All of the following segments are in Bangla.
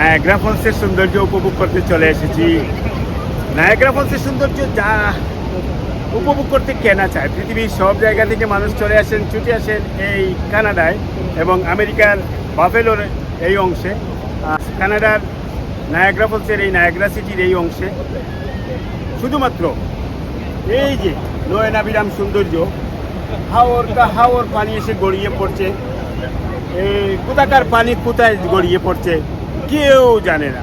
নায়াগ্রা ফলসের সৌন্দর্য উপভোগ করতে চলে এসেছি। নায়াগ্রা ফলসের সৌন্দর্য যা উপভোগ করতে কেনা চায়। পৃথিবীর সব জায়গা থেকে মানুষ চলে আসেন, ছুটে আসেন এই কানাডায় এবং আমেরিকার বাফেলোর এই অংশে। কানাডার নায়াগ্রা ফলসের এই নায়াগ্রা সিটির এই অংশে। শুধুমাত্র এই যে নয়নাবিরাম সৌন্দর্য, হাওর কা হাওর পানি এসে গড়িয়ে পড়ছে। এই কোথাকার পানি কোথায় গড়িয়ে পড়ছে? কেউ জানে না।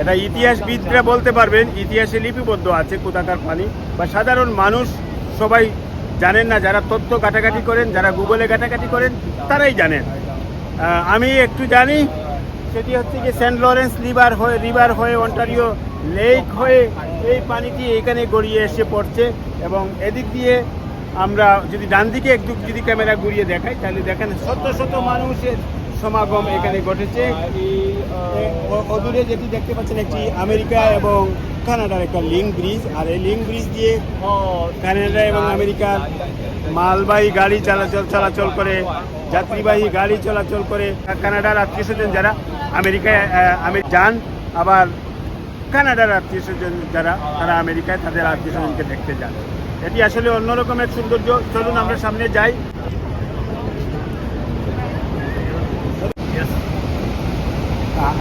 এটা ইতিহাসবিদরা বলতে পারবেন, ইতিহাসে লিপিবদ্ধ আছে কোথাকার পানি। বা সাধারণ মানুষ সবাই জানেন না, যারা তথ্য ঘাটাঘাটি করেন, যারা গুগলে ঘাটাঘাটি করেন, তারাই জানেন। আমি একটু জানি, সেটি হচ্ছে যে সেন্ট লরেন্স রিভার হয়ে রিভার হয়ে অন্টারিও লেক হয়ে এই পানিটি এখানে গড়িয়ে এসে পড়ছে এবং এদিক দিয়ে আমরা যদি ডান দিকে একটু যদি ক্যামেরা ঘুরিয়ে দেখাই, তাহলে দেখেন শত শত মানুষের সমাগম এখানে ঘটেছে। অদূরে যেটি দেখতে পাচ্ছেন একটি আমেরিকা এবং কানাডার একটা লিঙ্ক ব্রিজ, আর এই লিঙ্ক ব্রিজ দিয়ে কানাডা এবং আমেরিকার মালবাহী গাড়ি চলাচল চলাচল করে, যাত্রীবাহী গাড়ি চলাচল করে। কানাডার আত্মীয় স্বজন যারা আমেরিকায় আমি যান, আবার কানাডার আত্মীয় স্বজন যারা, তারা আমেরিকায় তাদের আত্মীয় স্বজনকে দেখতে যান। এটি আসলে অন্যরকমের সৌন্দর্য। চলুন আমরা সামনে যাই।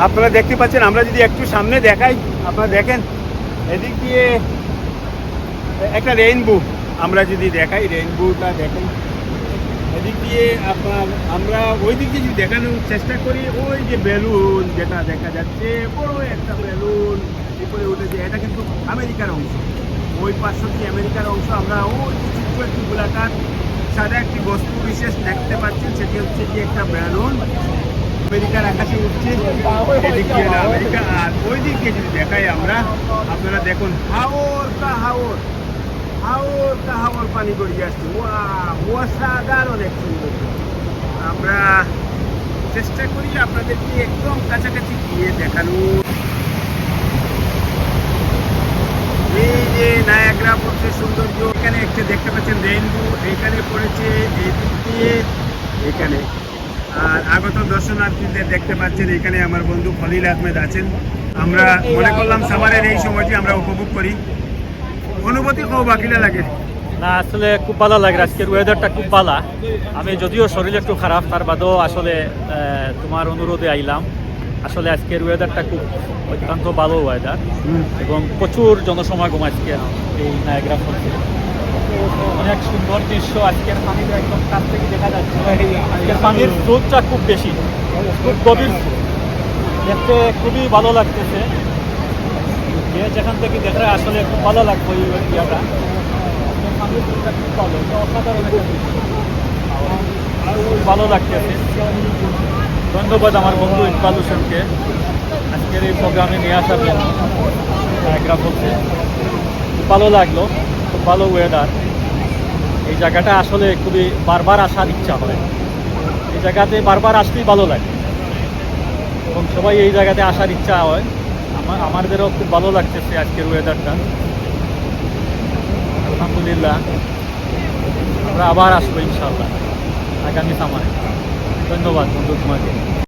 আপনারা দেখতে পাচ্ছেন, আমরা যদি একটু সামনে দেখাই, আপনারা দেখেন, এদিক দিয়ে একটা রেইনবো আমরা যদি দেখাই রেইনবোটা দেখাই এদিক দিয়ে আপনার, আমরা ওই দিক দিয়ে যদি দেখানোর চেষ্টা করি, ওই যে বেলুন যেটা দেখা যাচ্ছে, বড় একটা বেলুন উপরে উঠেছে এটা কিন্তু আমেরিকার অংশ। ওই পার্শ্বটি আমেরিকার অংশ, আমরা ওই ছোট্ট একটি গোলাকার, সাদা একটি বস্তু বিশেষ দেখতে পাচ্ছেন, সেটি হচ্ছে যে একটা বেলুন আমেরিকার আকাশে উঠছে, এদিক আমেরিকা। আর ওই দিক যদি দেখাই আমরা, আপনারা দেখুন, হাওর কা হাওর হাওর কা হাওর পানি গড়িয়ে আসছে। ওয়া, অসাধারণ এক সুন্দর আমরা চেষ্টা করি আপনাদেরকে একদম কাছাকাছি গিয়ে দেখানো এই যে নায়াগ্রা পড়ছে সৌন্দর্য, এখানে একটা দেখতে পাচ্ছেন রেইনবো, এখানে পড়েছে এই দিক দিয়ে, এখানে। আর আগত দর্শনার্থীদের দেখতে পাচ্ছেন এখানে আমার বন্ধু খলিল আহমেদ আছেন। আমরা মনে করলাম সামারের এই সময়টি আমরা উপভোগ করি। অনুভূতি খুব বাকিলা লাগে? না আসলে খুব ভালো লাগে। আজকের ওয়েদারটা খুব ভালো। আমি যদিও শরীর একটু খারাপ তার বাদেও আসলে তোমার অনুরোধে আইলাম। আসলে আজকের ওয়েদারটা খুব অত্যন্ত ভালো ওয়েদার এবং প্রচুর জনসমাগম আজকে এই নায়গ্রা ফলসে অনেক সুন্দর দৃশ্য। আজকের পানিটা একদম কাছ থেকে দেখা যাচ্ছে। আজকের পানির স্রোতটা খুব বেশি। খুব গভীর দেখতে খুবই ভালো লাগতেছে। যে যেখান থেকে দেখলে আসলে খুব ভালো লাগবে এই ইয়াটা পানির স্রোতটা খুব ভালো। অসাধারণ একটা দৃশ্য। খুব ভালো লাগতেছে। ধন্যবাদ আমার বন্ধু ইকবাল হোসেনকে। আজকের এই প্রোগ্রামে নিয়ে আসার জন্য। নায়গ্রা বলছে খুব ভালো লাগল। খুব ভালো ওয়েদার এই জায়গাটা আসলে খুবই বারবার আসার ইচ্ছা হয়। এই জায়গাতে বারবার আসলেই ভালো লাগে। এবং সবাই এই জায়গাতে আসার ইচ্ছা হয়। আমার, আমাদেরও খুব ভালো লাগতেছে আজকের ওয়েদারটা আলহামদুলিল্লাহ। আমরা আবার আসব ইনশাল্লাহ আগামী সামারে ধন্যবাদ বন্ধু তোমাকে।